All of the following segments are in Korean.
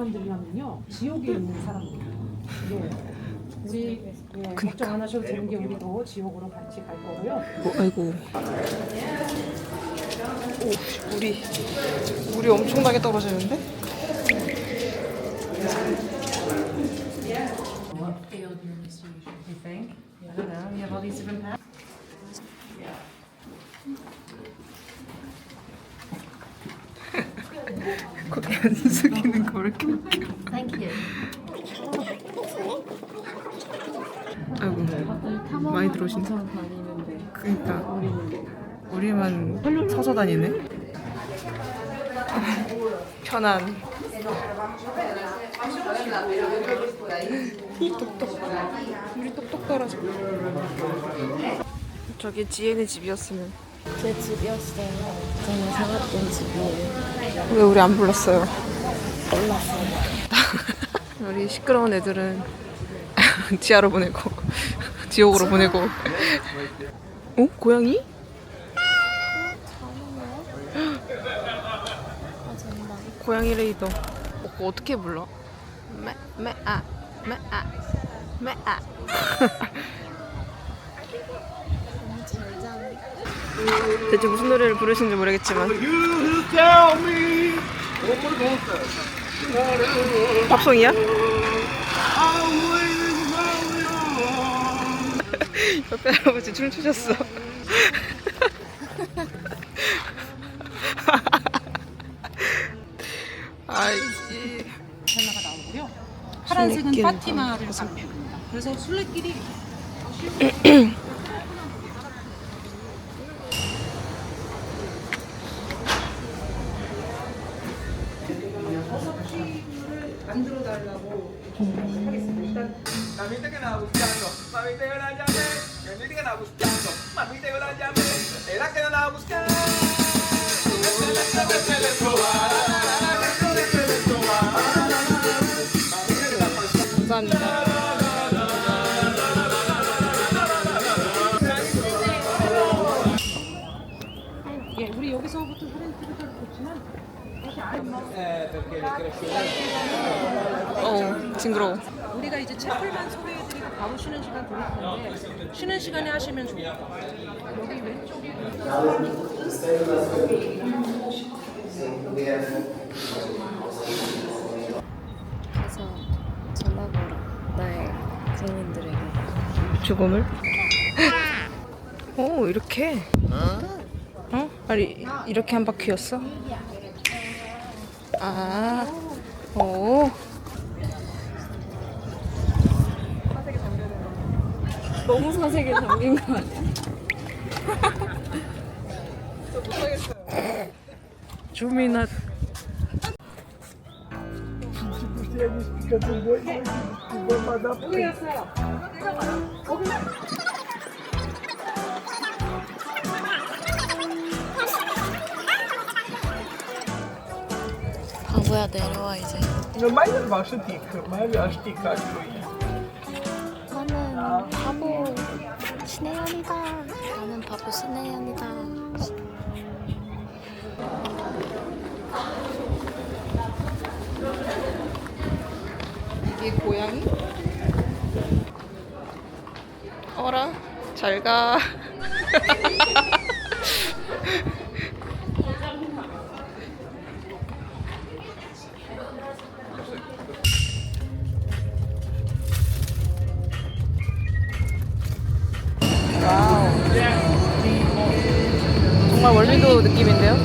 사람들이냐면요 지옥에 있는 사람들이에요. 예. 우리 예, 걱정 안 하셔도 되는 게 우리도 지옥으로 같이 갈 거고요. 어, 아이고. 오, 물이 물이 엄청나게 떨어지는데? 거기 연숙이는 거왜 이렇게 웃겨? 아이고 많이 들어오신다. 그러니까 우리만 서서 다니네. 편안. 똑똑. 우리 똑똑 떨어져. 저기 지혜네 집이었으면 제 집이었어요. 저는 살았던 집이에요. 왜 우리 안 불렀어요? 몰랐어요. 우리 시끄러운 애들은 지하로 보내고 지옥으로 보내고. 어? 고양이? 고양이 레이더. 어, 어떻게 불러? 메, 메, 아, 메, 아, 메, 아. 너무 잘 자네. 대체 무슨 노래를 부르시는지 모르겠지만. 팝송이야? 옆에 할아버지 춤추셨어. 아이씨. 하나가 나오고요. 파란색은 파티마를 가입니다. 그래서 술래길이 만들어 달라고 하겠습니다. 일단 Ma mi stava buscando, ma mi te la llave, que mi te estaba buscando, ma mi te la llave, era que la andaba buscando. 어, 징그러워. 우리가 이제 채플만 소개해드리고 바로 쉬는 시간 드릴 텐데 쉬는 시간에 하시면 좋을 것 같아요. 여기 왼쪽에 그래서 전화거라 나의 국민들에게. 죽음을? 오 이렇게 어? 아니 이렇게 한 바퀴였어? 아, 오. 너무 사색에 잠긴 것 같아. 주민아 바 보야 내려와 이제. Mai nel vostro tic, mai vi ho sticcato io. 나는 바보 신혜연이다. 나는 바보 신혜연이다. 이게 고양이? 어라 잘 가 느낌인데요?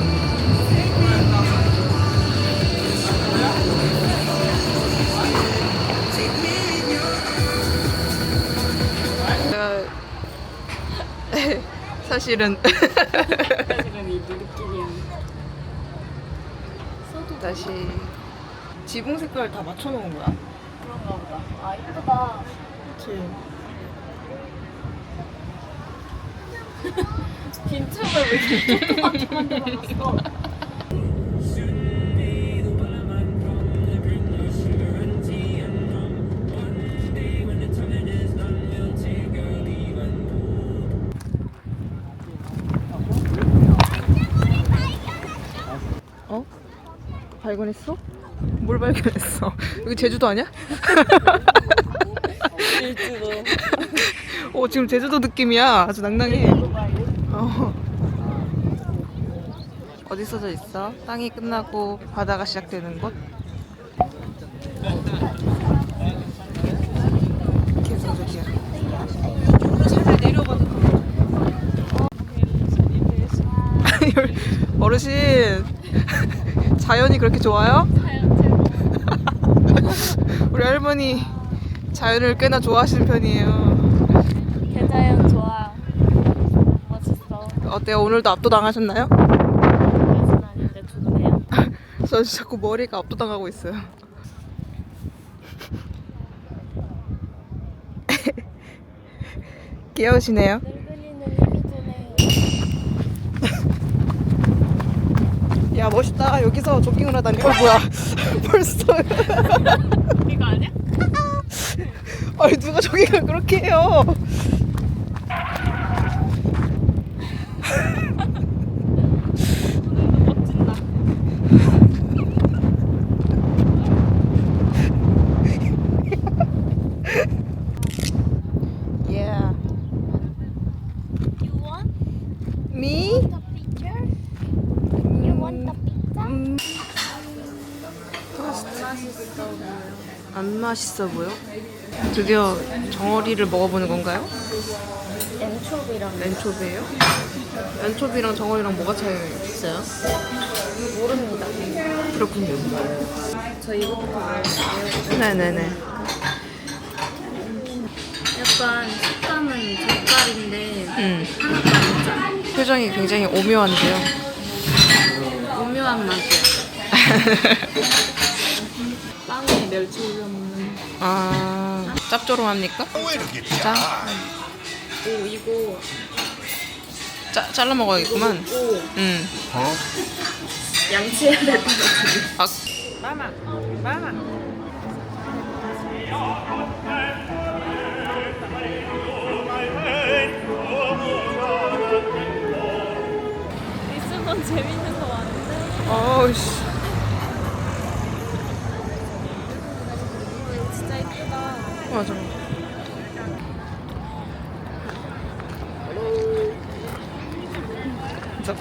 제가 사실은 사실은 이. 다시 지붕 색깔 다 맞춰놓은 거야? 그런가 보다. 아 이쁘다. 그치 빈틈을 왜 이렇게 어? 발견했어? 뭘 발견했어? 여기 제주도 아니야? 제주도. 어 지금 제주도 느낌이야. 아주 낭낭해. 어. 어디 써져 있어? 땅이 끝나고 바다가 시작되는 곳? 계속 저기야. 어르신 자연이 그렇게 좋아요? 우리 할머니 자연을 꽤나 좋아하시는 편이에요. 대자연 좋아. 멋있어. 어때요? 오늘도 압도당하셨나요? 그래서 아닌데 좋네요. 저 자꾸 머리가 압도당하고 있어요. 귀여우시네요. 야 멋있다. 여기서 조깅을 하다니. 어 뭐야? 벌써. 이거 아니야? 아니 누가 조깅을 그렇게 해요? Yeah. You want Me? the picture? You want the pizza? 음, 맛있어 보여. 안 맛있어 보여? 드디어 정어리를 먹어보는 건가요? 엔초비랑 엔초비예요? 엔초비랑 정어리랑 뭐가 차이가 있어요? 모릅니다. 그렇군요. 저 이거부터 먹을게요. 네네네. 약간 식감은 젓갈인데 음. 표정이 굉장히 오묘한데요. 오묘한 맛이야. 빵 에 멸치 올려 먹는. 아, 짭조름합니까? 짜? 오 이거 짜, 잘라 먹어야겠구만. 오 음. 양치해야 될 것 같은데. 아, 리스본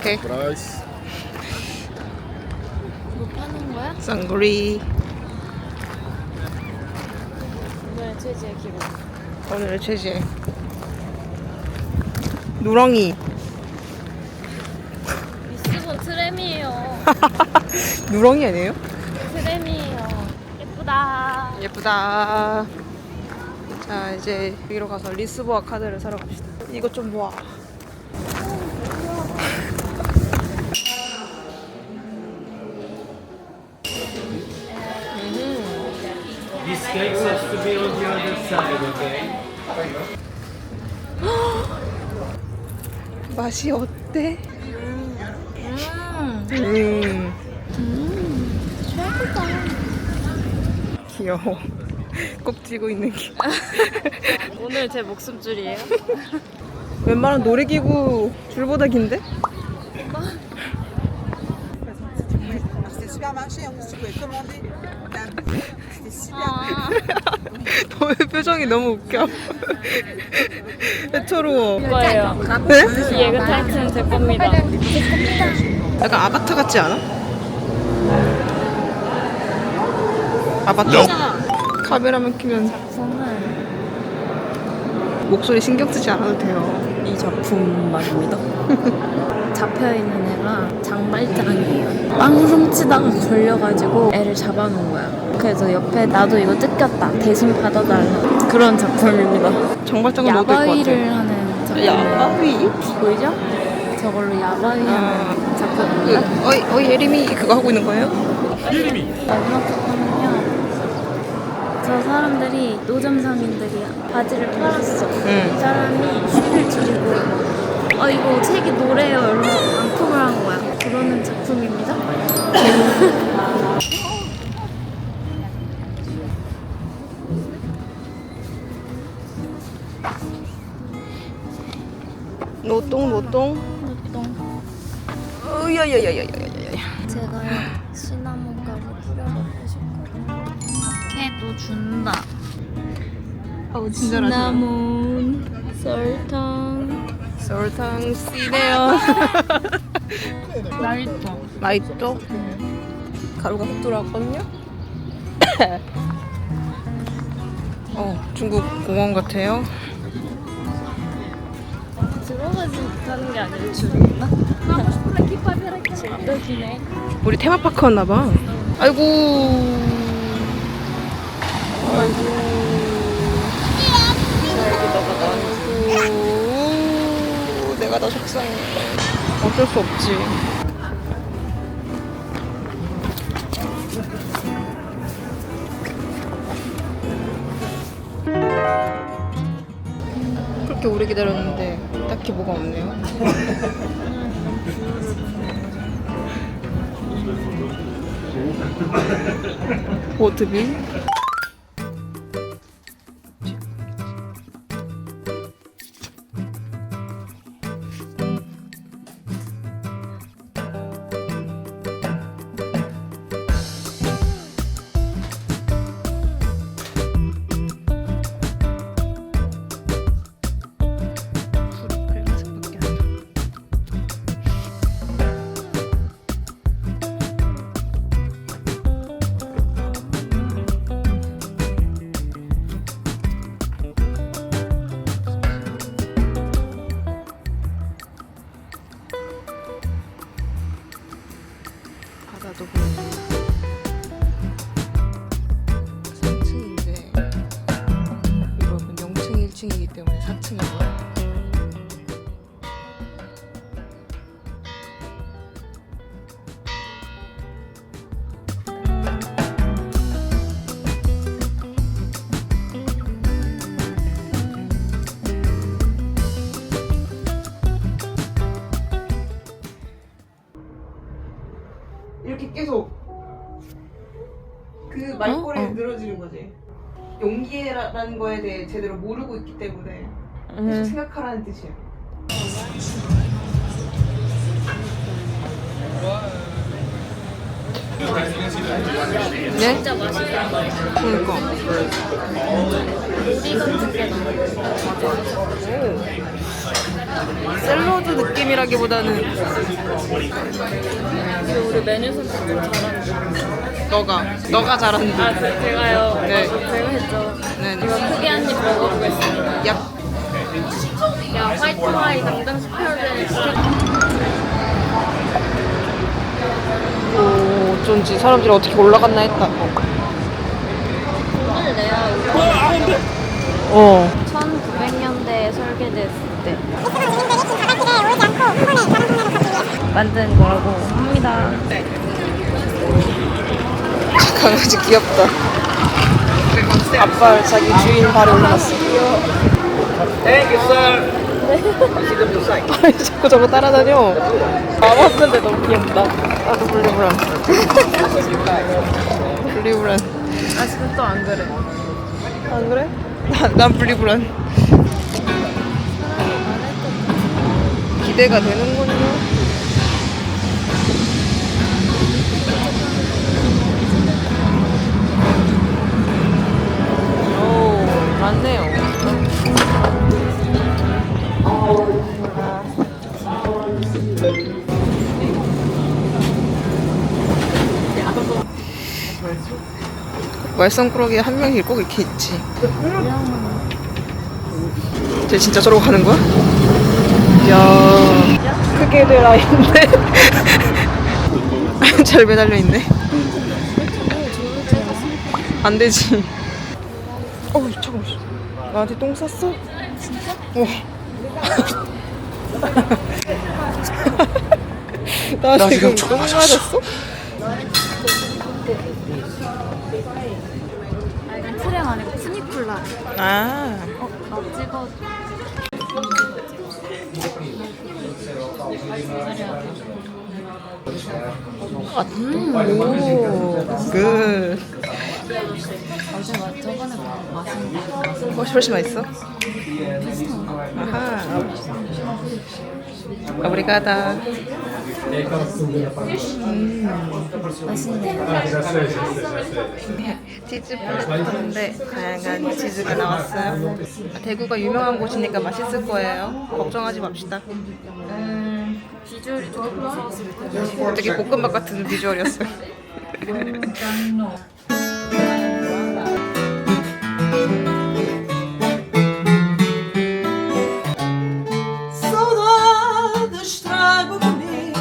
Okay. Price. 이거 파는 거야? 쌍구리. 오늘 최지의 기록. 오늘의 최재. 누렁이. 리스본 트램이에요. 누렁이 아니에요? 트램이에요. 예쁘다. 예쁘다. 자, 이제 여기로 가서 리스보아 카드를 사러 갑시다. 이것 좀 봐. This cake has to be on the other side, okay? 맛이 어때? 음. 귀여워. 꼭 쥐고 있는 게. 오늘 제 목숨줄이에요. 웬만한 놀이기구 줄보다 긴데? Super marché, commander 아, 너의 표정이 너무 웃겨. 애처로워. 이거예요. 네? 이 예그 타이틀은 제 겁니다. 약간 아바타 같지 않아? 아바타. 카메라만 키면 목소리 신경 쓰지 않아도 돼요. 이 작품 말입니다. 잡혀있는 애가 장발장이에요. 빵 훔치다가 걸려가지고 애를 잡아놓은 거야. 그래서 옆에 나도 이거 뜯겼다. 대신 받아달라. 그런 작품입니다. 정발장은 먹을 것 같아. 야바위를 하는 작품. 야바위? 보이죠? 저걸로 야바위하는 작품입니다. 그, 어이, 어이, 예림이 그거 하고 있는 거예요? 마지막 작품은요. 저 사람들이 노점상인들이 바지를 팔았어. 응. 이 사람이 슈를 줄이고 어 이거 책이 노래요 이러면서 반품을 한 거야. 그러는 작품입니다. 야야야야야야야. 제가 시나몬 가루 뿌려먹고 싶고 또 준다. 어우. 시나몬, 설탕. 설탕 씨네요. 맛있어. 맛있죠? 가루가 훅 들어왔거든요. 어 중국 공원 같아요. 들어가지 못하는 게 아니라 줄인가? 하고 싶은데 키파베라 여기네. 우리 테마파크 왔나 봐. 아이고. 아이고. 아이고. 내가 다 속상해. 어쩔 수 없지. 그렇게 오래 기다렸는데 딱히 뭐가 없네요. 워트빈? 용기라는 거에 대해 제대로 모르고 있기 때문에 계속 음. 생각하라는 뜻이야. 네? 진짜 맛있다. 그러니까. 요리 같은 게 나와. 샐러드 느낌이라기보다는 우리 메뉴 선택 좀 잘하는데. 너가 너가 잘하는 아, 듯. 제- 제가요. 네. 제가 했죠. 네. 이거 크게 한 입 먹어보겠습니다. 얍. 야, 화이트 당장 시켜야 돼. 오, 어쩐지 사람들이 어떻게 올라갔나 했다. 돈을 내야 어. 1900년대에 설계됐을 때 만든 거라고 합니다. 강아지 귀엽다. 아빠 자기 주인 발에 올라갔어. Thank you, sir. 아니, 자꾸 저거 따라다녀. 안 왔는데 너무 귀엽다. 나도 블리브란. 블리브란. 아직은 또안 그래. 안 그래? 난, 난 블리브란. 기대가 되는군요. 오, 많네요. 말썽꾸러기에 한 명이 꼭 이렇게 있지. 쟤 진짜 저러고 가는 거야? 야 크게 되라 있네. 잘 매달려 있네. 안 되지. 어 잠깐만. 나한테 똥 쌌어? 진짜? 와. 나, 지금 똥 맞았어? 아, 이건 트램 아니고 푸니쿨라. 아. 어, 나 찍어. 오. 그. 훨씬 맛있어? 아하. 오브리가다. 맛있네요. 치즈 플랫인데 다양한 치즈가 나왔어요. 대구가 유명한 곳이니까 맛있을 거예요. 걱정하지 맙시다. 음, 비주얼이 조금 무서웠을 텐데. 되게 볶음밥 같은 비주얼이었어요. Saudade estrago comigo.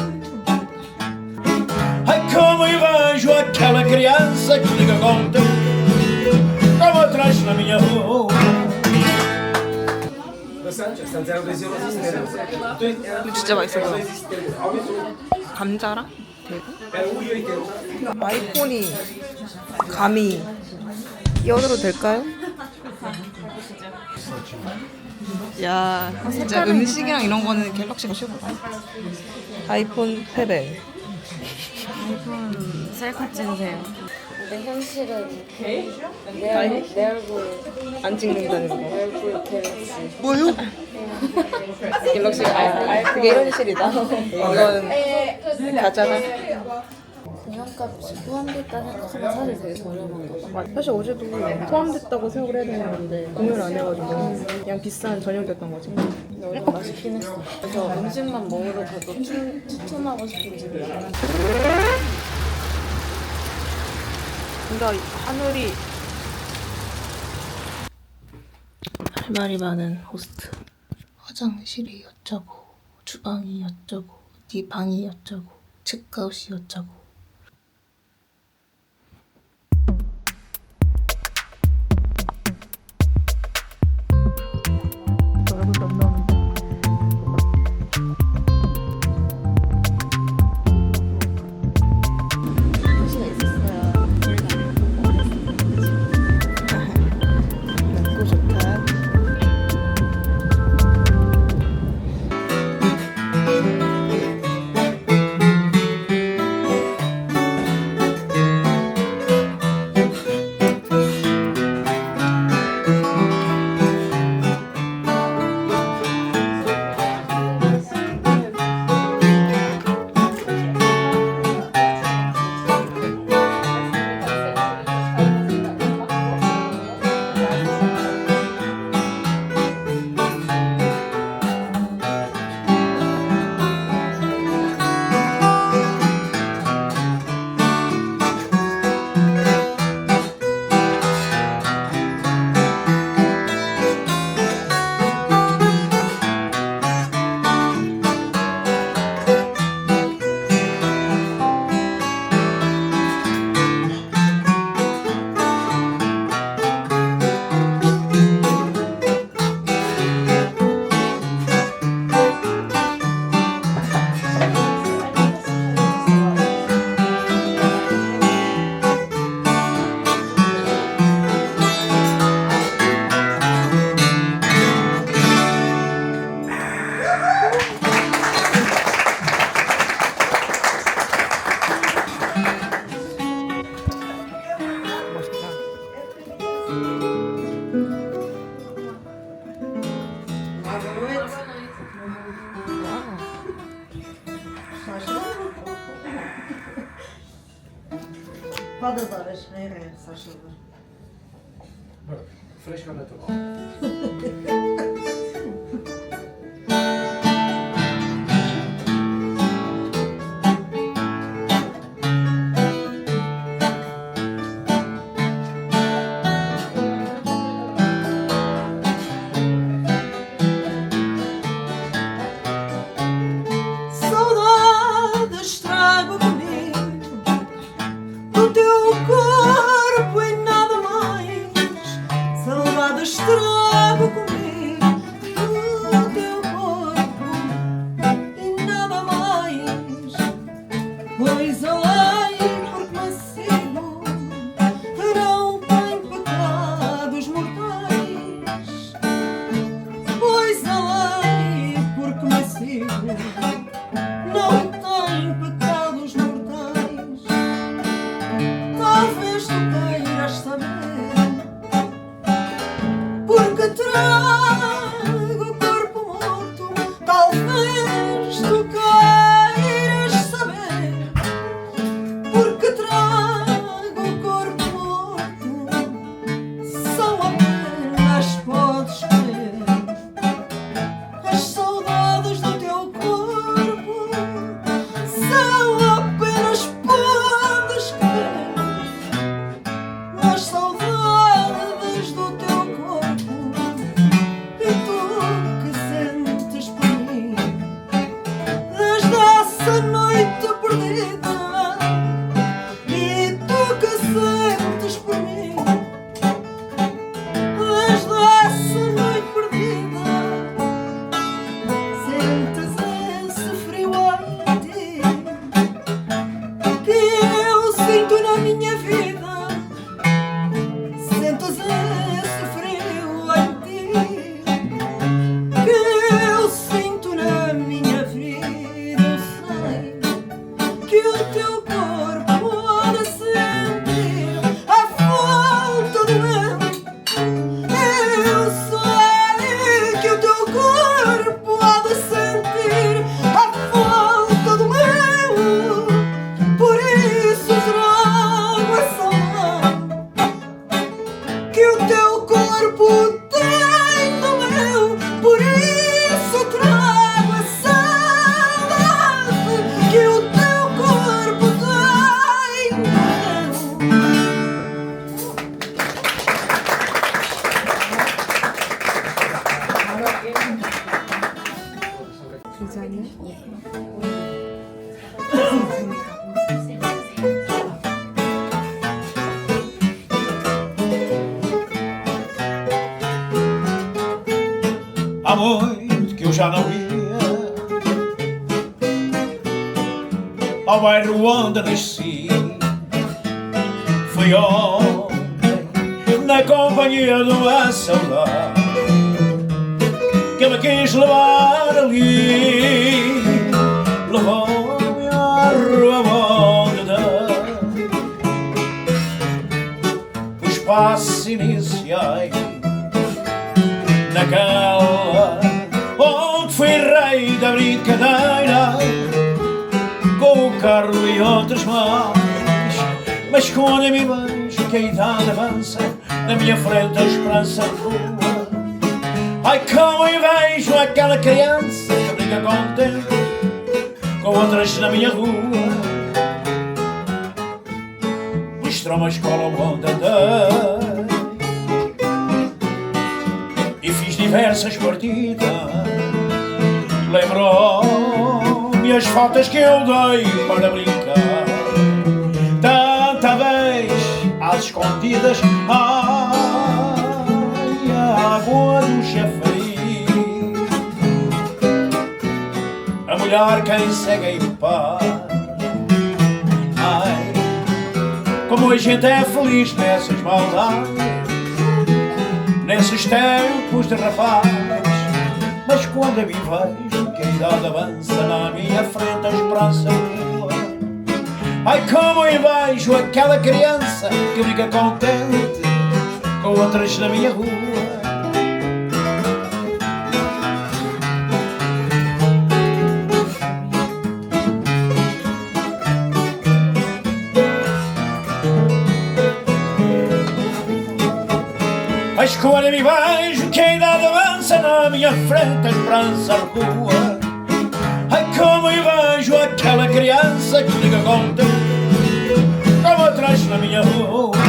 Ai, como eu vejo aquela criança que liga conta Como atrás na minha rua 이거 진짜 맛있어 보여. 감자랑 대구? 아이폰이 감이 끼어들어도 될까요? 야, 진짜 음식이랑 이런 거는 갤럭시가 최고다. 아이폰 패배. 셀카 찍으세요. 근데 현실은 내, 내 얼굴 안 찍는다는 거. 얼굴 갤럭시. 뭐요? 갤럭시가 아, 그게 현실이다. 이건 가짜다. 공연값이 포함됐다 생각하면 사실 되게 저렴한 거. 사실 어제도 포함됐다고 생각을 해야 되는 건데 공연 안 해가지고 그냥 비싼 저녁이었던 거지. 근데 어제 맛있긴 했어. 저 음식만 먹으러 가도 추, 추천하고 싶은 집이야. 근데 하늘이 할 말이 많은 호스트. 화장실이 어쩌고, 주방이 어쩌고, 네 방이 어쩌고, 책가웃이 어쩌고. Evet saçıldı. Bak, fresh kanatı. Muito que eu já não ia. Ao bairro onde nasci Fui ontem na companhia de uma saudade Que me quis levar ali. Levou-me à rua dá Os passos iniciais naquela e outras mãos mas quando eu me vejo que a idade avança na minha frente a esperança rua ai como eu vejo aquela criança que brinca contente com outras na minha rua mostrou uma escola onde andei e fiz diversas partidas. Lembrou-me as faltas que eu dei para brincar. Às escondidas, ai, a água do chafariz. A mulher quem segue em paz. Ai, como a gente é feliz nessas maldades nesses tempos de rapaz. Mas quando eu me vejo que a idade avança na minha frente, a esperança. Ai, como eu vejo aquela criança que fica contente com outras na minha rua. Mas quando me vejo que a idade avança na minha frente, a esperança recua. Essa que liga com o teu é atrás na minha rua.